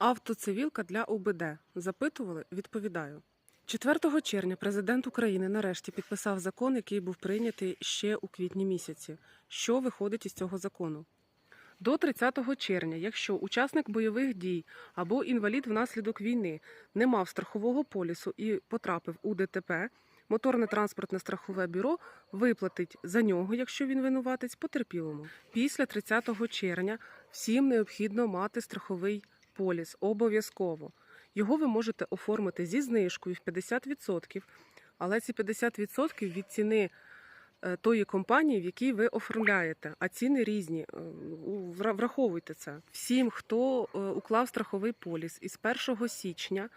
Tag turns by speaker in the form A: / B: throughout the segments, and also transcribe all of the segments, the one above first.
A: Автоцивілка для УБД. Запитували? Відповідаю. 4 червня президент України нарешті підписав закон, який був прийнятий ще у квітні місяці. Що виходить із цього закону? До 30 червня, якщо учасник бойових дій або інвалід внаслідок війни не мав страхового полісу і потрапив у ДТП, моторне транспортне страхове бюро виплатить за нього, якщо він винуватець, потерпілому. Після 30 червня всім необхідно мати страховий поліс обов'язково. Його ви можете оформити зі знижкою в 50%, але ці 50% від ціни е, тої компанії, в якій ви оформляєте. А ціни різні. Е, Враховуйте це. Всім, хто е, уклав страховий поліс із 1 січня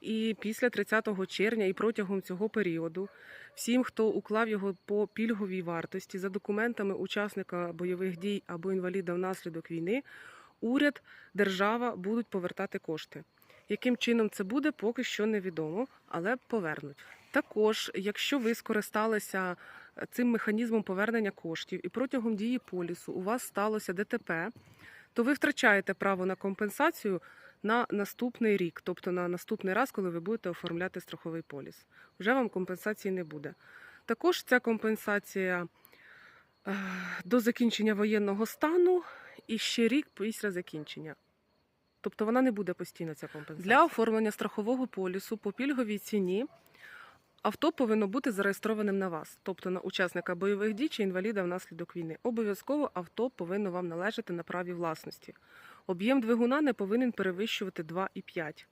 A: і після 30 червня, і протягом цього періоду, всім, хто уклав його по пільговій вартості за документами учасника бойових дій або інваліда внаслідок війни, уряд, держава будуть повертати кошти. Яким чином це буде, поки що невідомо, але повернуть. Також, якщо ви скористалися е, цим механізмом повернення коштів і протягом дії полісу у вас сталося ДТП, то ви втрачаєте право на компенсацію на наступний рік, тобто на наступний раз, коли ви будете оформляти страховий поліс. Вже вам компенсації не буде. Також ця компенсація е, до закінчення воєнного стану і ще рік після закінчення. Тобто вона не буде постійно ця компенсація. Для оформлення страхового полісу по пільговій ціні авто повинно бути зареєстрованим на вас, тобто на учасника бойових дій чи інваліда внаслідок війни. Обов'язково авто повинно вам належати на праві власності. Об'єм двигуна не повинен перевищувати 2,5.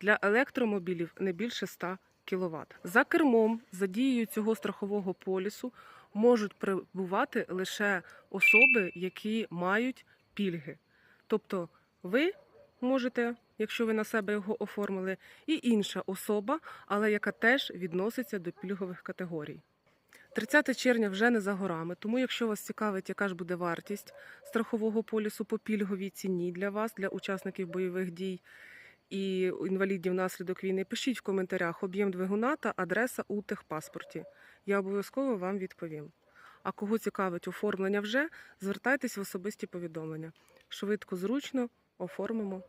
A: Для електромобілів не більше 100 кВт. За кермом, за дією цього страхового полісу, можуть перебувати лише особи, які мають пільги. Тобто ви можете, якщо ви на себе його оформили, і інша особа, але яка теж відноситься до пільгових категорій. 30 червня вже не за горами, тому якщо вас цікавить, яка ж буде вартість страхового полісу по пільговій ціні для вас, для учасників бойових дій і інвалідів внаслідок війни, пишіть в коментарях об'єм двигуна та адреса у техпаспорті. Я обов'язково вам відповім. А кого цікавить оформлення вже, звертайтесь в особисті повідомлення. Швидко, зручно оформимо